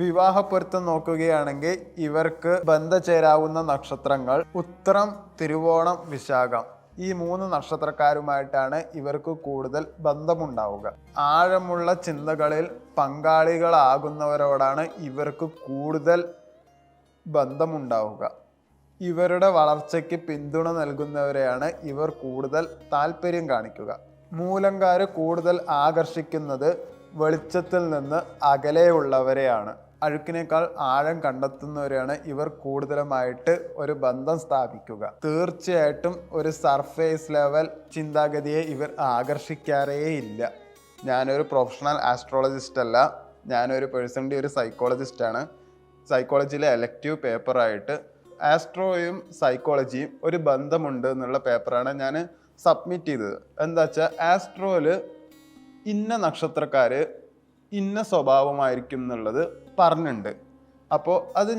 വിവാഹ പൊരുത്തം നോക്കുകയാണെങ്കിൽ ഇവർക്ക് ബന്ധചേരാവുന്ന നക്ഷത്രങ്ങൾ ഉത്തരം തിരുവോണം വിശാഖം. ഈ മൂന്ന് നക്ഷത്രക്കാരുമായിട്ടാണ് ഇവർക്ക് കൂടുതൽ ബന്ധമുണ്ടാവുക. ആഴമുള്ള ചിന്തകളിൽ പങ്കാളികളാകുന്നവരോടാണ് ഇവർക്ക് കൂടുതൽ ബന്ധമുണ്ടാവുക. ഇവരുടെ വളർച്ചയ്ക്ക് പിന്തുണ നൽകുന്നവരെയാണ് ഇവർ കൂടുതൽ താല്പര്യം കാണിക്കുക. മൂലങ്കാര് കൂടുതൽ ആകർഷിക്കുന്നത് വെളിച്ചത്തിൽ നിന്ന് അകലെയുള്ളവരെയാണ്. അഴുക്കിനേക്കാൾ ആഴം കണ്ടെത്തുന്നവരെയാണ് ഇവർ കൂടുതലുമായിട്ട് ഒരു ബന്ധം സ്ഥാപിക്കുക. തീർച്ചയായിട്ടും ഒരു സർഫേസ് ലെവൽ ചിന്താഗതിയെ ഇവർ ആകർഷിക്കാറേ ഇല്ല ഞാനൊരു പ്രൊഫഷണൽ ആസ്ട്രോളജിസ്റ്റ് അല്ല. ഞാനൊരു പേഴ്സണലി ഒരു സൈക്കോളജിസ്റ്റാണ് സൈക്കോളജിയിലെ എലക്റ്റീവ് പേപ്പറായിട്ട് ആസ്ട്രോയും സൈക്കോളജിയും ഒരു ബന്ധമുണ്ട് എന്നുള്ള പേപ്പറാണ് ഞാൻ സബ്മിറ്റ് ചെയ്തത്. എന്താ വെച്ചാൽ ആസ്ട്രോയിൽ ഇന്ന നക്ഷത്രക്കാർ ഇന്ന സ്വഭാവമായിരിക്കും എന്നുള്ളത് പറഞ്ഞിട്ടുണ്ട് അപ്പോൾ അത് ഞാൻ